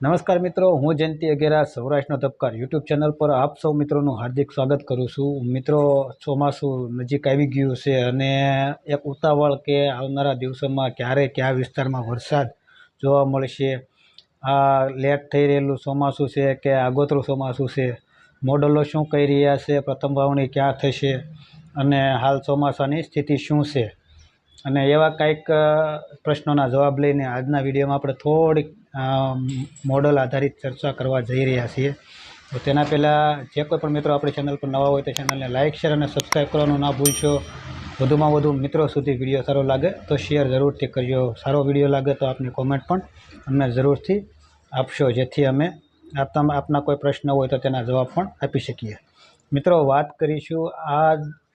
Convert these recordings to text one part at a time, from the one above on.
નમસ્કાર મિત્રો, હું જયંતિ અગેરા, સૌરાષ્ટ્રનો ધબકાર યુટ્યુબ ચેનલ પર આપ સૌ મિત્રોનું હાર્દિક સ્વાગત કરું છું. મિત્રો, ચોમાસું નજીક આવી ગયું છે અને એક ઉતાવળ કે આવનારા દિવસોમાં ક્યારે કયા વિસ્તારમાં વરસાદ જોવા મળશે, આ લેટ થઈ રહેલું ચોમાસું છે કે આગોતરું ચોમાસું છે, મોડલો શું કહી રહ્યા છે, પ્રથમ વાવણી ક્યાં થશે અને હાલ ચોમાસાની સ્થિતિ શું છે? અને એવા કંઈક પ્રશ્નોના જવાબ લઈને આજના વિડીયોમાં આપણે થોડીક મોડલ આધારિત ચર્ચા કરવા જઈ રહ્યા છીએ. તો તેના પહેલાં જે કોઈ પણ મિત્રો આપણી ચેનલ પર નવા હોય તો ચેનલને લાઇક શેર અને સબસ્ક્રાઈબ કરવાનું ના ભૂલશો. વધુમાં વધુ મિત્રો સુધી વીડિયો સારો લાગે તો શેર જરૂરથી કરજો. સારો વીડિયો લાગે તો આપની કોમેન્ટ પણ અમને જરૂરથી આપશો, જેથી અમે આપતા, આપના કોઈ પ્રશ્ન હોય તો તેના જવાબ પણ આપી શકીએ. મિત્રો, વાત કરીશું આ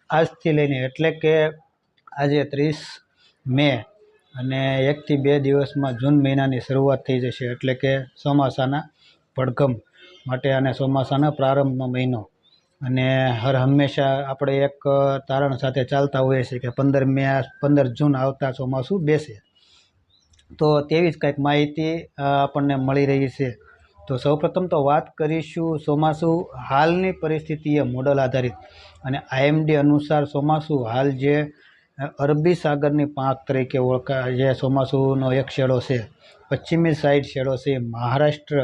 આજથી લઈને એટલે કે આજે ત્રીસ મે અને એકથી બે દિવસમાં જૂન મહિનાની શરૂઆત થઈ જશે એટલે કે ચોમાસાના પડઘમ માટે અને ચોમાસાના પ્રારંભનો મહિનો. અને હર હંમેશા આપણે એક તારણ સાથે ચાલતા હોઈએ છીએ કે પંદર મે, પંદર જૂન આવતા ચોમાસું બેસે. તો તેવી જ કંઈક માહિતી આપણને મળી રહી છે. તો સૌપ્રથમ તો વાત કરીશું ચોમાસું હાલની પરિસ્થિતિએ મોડલ આધારિત. અને આઈએમડી અનુસાર ચોમાસું હાલ જે અરબી સાગરની પાંખ તરીકે ઓળખાય જે ચોમાસુનો એક શેડો છે. પશ્ચિમી સાઈડ શેડો છે. મહારાષ્ટ્ર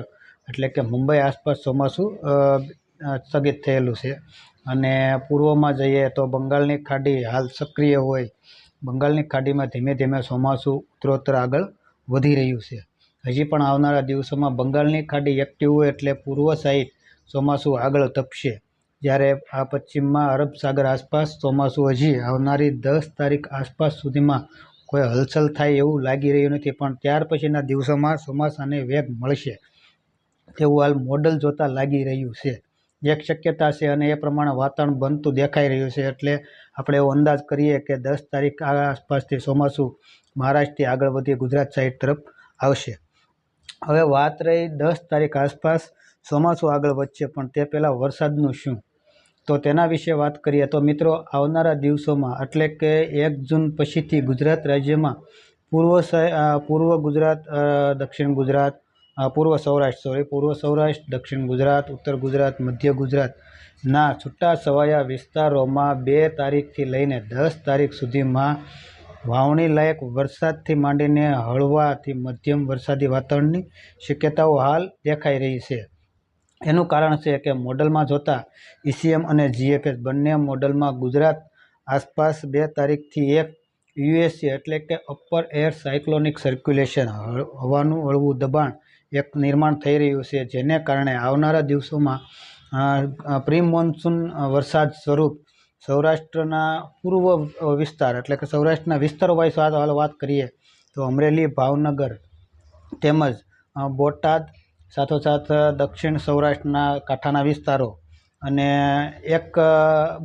એટલે કે મુંબઈ આસપાસ ચોમાસું સ્થગિત થયેલું છે. અને પૂર્વમાં જઈએ તો બંગાળની ખાડી હાલ સક્રિય હોય. બંગાળની ખાડીમાં ધીમે ધીમે ચોમાસું ઉત્તરોત્તર આગળ વધી રહ્યું છે. હજી પણ આવનારા દિવસોમાં બંગાળની ખાડી એક્ટિવ હોય એટલે પૂર્વ સાઈડ ચોમાસું આગળ તપશે જ્યારે આ પશ્ચિમમાં અરબ સાગર આસપાસ ચોમાસું હજી આવનારી દસ તારીખ આસપાસ સુધીમાં કોઈ હલચલ થાય એવું લાગી રહ્યું નથી, પણ ત્યાર પછીના દિવસોમાં ચોમાસાને વેગ મળશે તેવું હાલ મોડલ જોતાં લાગી રહ્યું છે. એક શક્યતા છે અને એ પ્રમાણે વાતાવરણ બનતું દેખાઈ રહ્યું છે, એટલે આપણે એવો અંદાજ કરીએ કે દસ તારીખ આ આસપાસથી ચોમાસું મહારાષ્ટ્રથી આગળ વધી ગુજરાત સાઈડ તરફ આવશે. હવે વાત રહી દસ તારીખ આસપાસ ચોમાસું આગળ વધશે, પણ તે પહેલાં વરસાદનું શું? તો તેના વિશે વાત કરીએ તો મિત્રો, આવનારા દિવસોમાં, એટલે કે એક જૂન પછીથી ગુજરાત રાજ્યમાં, પૂર્વ પૂર્વ ગુજરાત દક્ષિણ ગુજરાત પૂર્વ સૌરાષ્ટ્ર સોરી પૂર્વ સૌરાષ્ટ્ર, દક્ષિણ ગુજરાત, ઉત્તર ગુજરાત, મધ્ય ગુજરાતના છૂટા છવાયા વિસ્તારોમાં બે તારીખથી લઈને દસ તારીખ સુધીમાં વાવણી લાયક વરસાદથી માંડીને હળવાથી મધ્યમ વરસાદી વાતાવરણની શક્યતાઓ હાલ દેખાઈ રહી છે. એનું કારણ છે કે મોડલમાં જોતા ઈસીએમ અને જીએફએસ બંને મોડલમાં ગુજરાત આસપાસ બે તારીખથી એક યુએસસી એટલે કે અપર એર સાયક્લોનિક સર્ક્યુલેશન હવાનું હળવું દબાણ એક નિર્માણ થઈ રહ્યું છે, જેને કારણે આવનારા દિવસોમાં પ્રી મોન્સૂન વરસાદ સ્વરૂપ સૌરાષ્ટ્રના પૂર્વ વિસ્તાર એટલે કે સૌરાષ્ટ્રના વિસ્તારો વાઇઝ વાત કરીએ તો અમરેલી, ભાવનગર તેમજ બોટાદ સાથોસાથ દક્ષિણ સૌરાષ્ટ્રના કાંઠાના વિસ્તારો અને એક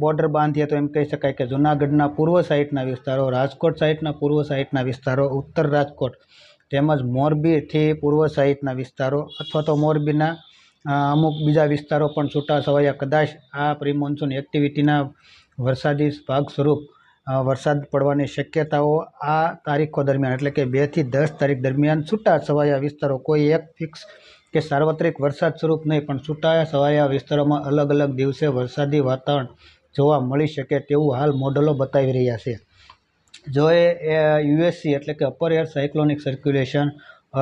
બોર્ડર બાંધીએ તો એમ કહી શકાય કે જુનાગઢના પૂર્વ સાઈડના વિસ્તારો, રાજકોટ સાઈડના પૂર્વ સાઈડના વિસ્તારો, ઉત્તર રાજકોટ તેમજ મોરબીથી પૂર્વ સાઈડના વિસ્તારો અથવા તો મોરબીના અમુક બીજા વિસ્તારો પણ છૂટા છવાયા. કદાચ આ પ્રી મોન્સૂન એક્ટિવિટીના વરસાદી ભાગ સ્વરૂપ વરસાદ પડવાની શક્યતાઓ આ તારીખો દરમિયાન એટલે કે બેથી દસ તારીખ દરમિયાન છૂટા છવાયા વિસ્તારો. કોઈ એક ફિક્સ કે સાર્વત્રિક વરસાદ સ્વરૂપ નહીં, પણ છૂટાયા છવાયા વિસ્તારોમાં અલગ અલગ દિવસે વરસાદી વાતાવરણ જોવા મળી શકે તેવું હાલ મોડલો બતાવી રહ્યા છે. જો એ યુએસસી એટલે કે અપર એર સાયક્લોનિક સર્ક્યુલેશન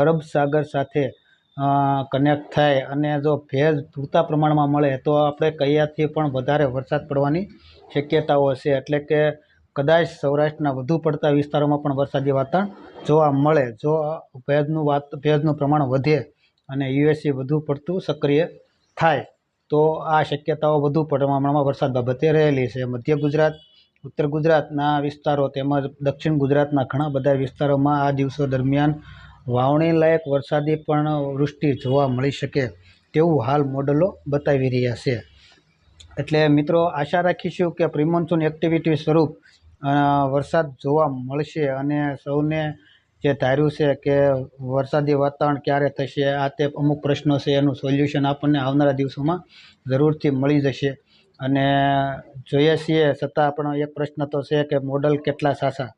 અરબ સાગર સાથે કનેક્ટ થાય અને જો ભેજ પૂરતા પ્રમાણમાં મળે તો આપણે કયાથી પણ વધારે વરસાદ પડવાની શક્યતાઓ છે એટલે કે કદાચ સૌરાષ્ટ્રના વધુ પડતા વિસ્તારોમાં પણ વરસાદી વાતાવરણ જોવા મળે. જો ભેજનું વાત, ભેજનું પ્રમાણ વધે અને યુએસએ વધુ પડતું સક્રિય થાય, તો આ શક્યતાઓ વધુ પ્રમાણમાં વરસાદ બાબતે રહેલી છે. મધ્ય ગુજરાત, ઉત્તર ગુજરાતના વિસ્તારો તેમજ દક્ષિણ ગુજરાતના ઘણા બધા વિસ્તારોમાં આ દિવસો દરમિયાન વાવણી લાયક વરસાદી પણ વૃષ્ટિ જોવા મળી શકે તેવું હાલ મોડલો બતાવી રહ્યા છે. એટલે મિત્રો, આશા રાખીશું કે પ્રિમોન્સૂન એક્ટિવિટી સ્વરૂપ વરસાદ જોવા મળશે અને સૌને જે ધાર્યું છે કે વરસાદી વાતાવરણ ક્યારે થશે, આ તે અમુક પ્રશ્નો છે, એનું સોલ્યુશન આપણને આવનારા દિવસોમાં જરૂરથી મળી જશે. અને જોઈએ છીએ, છતાં આપણો એક પ્રશ્ન તો છે કે મોડલ કેટલા સાચા?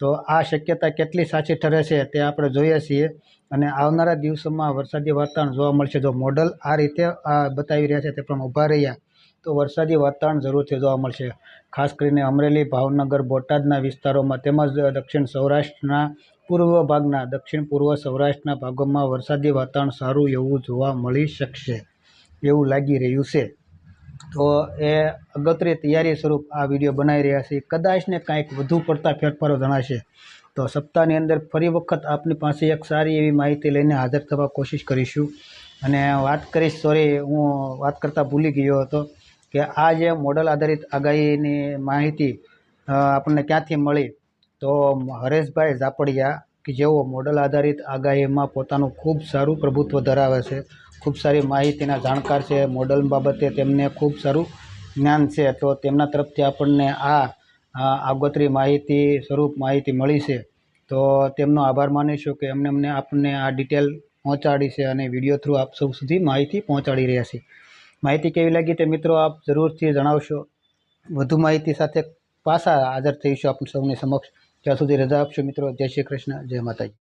તો આ શક્યતા કેટલી સાચી ઠરે છે તે આપણે જોઈએ છીએ. અને આવનારા દિવસોમાં વરસાદી વાતાવરણ જોવા મળશે. જો મોડલ આ રીતે, આ બતાવી રહ્યા છે તે પણ ઊભા રહ્યા, તો વરસાદી વાતાવરણ જરૂરથી જોવા મળશે. ખાસ કરીને અમરેલી, ભાવનગર, બોટાદના વિસ્તારોમાં તેમજ દક્ષિણ સૌરાષ્ટ્રના પૂર્વ ભાગના, દક્ષિણ પૂર્વ સૌરાષ્ટ્રના ભાગોમાં વરસાદી વાતાવરણ સારું એવું જોવા મળી શકશે એવું લાગી રહ્યું છે. તો એ અગત્ય તૈયારી સ્વરૂપ આ વીડિયો બનાવી રહ્યા છે. કદાચ ને કાંઈક વધુ પડતા ફેરફારો જણાશે. તો સપ્તાહની અંદર ફરી વખત આપની પાસે એક સારી એવી માહિતી લઈને હાજર થવા કોશિશ કરીશું. અને વાત કરીશ સોરી હું વાત કરતાં ભૂલી ગયો હતો કે આ જે મોડલ આધારિત આગાહીની માહિતી આપણને ક્યાંથી મળી? તો હરેશભાઈ ઝાપડિયા કે જેઓ મોડલ આધારિત આગાહીમાં પોતાનું ખૂબ સારું પ્રભુત્વ ધરાવે છે, ખૂબ સારી માહિતીના જાણકાર છે મોડલ બાબતે તેમને ખૂબ સારું જ્ઞાન છે, તો તેમના તરફથી આપણને આ આગોતરી માહિતી, સ્વરૂપ માહિતી મળી છે. તો તેમનો આભાર માનીશું કે એમને અમને આપણને આ ડિટેલ પહોંચાડી છે અને વીડિયો થ્રુ આપ સૌ સુધી માહિતી પહોંચાડી રહ્યા છે. માહિતી કેવી લાગી તે મિત્રો આપ જરૂરથી જણાવશો. વધુ માહિતી સાથે પાછા હાજર થઈશું આપ સૌની સમક્ષ. ત્યાં સુધી રજા આપશો મિત્રો જય શ્રી કૃષ્ણ જય માતાજી.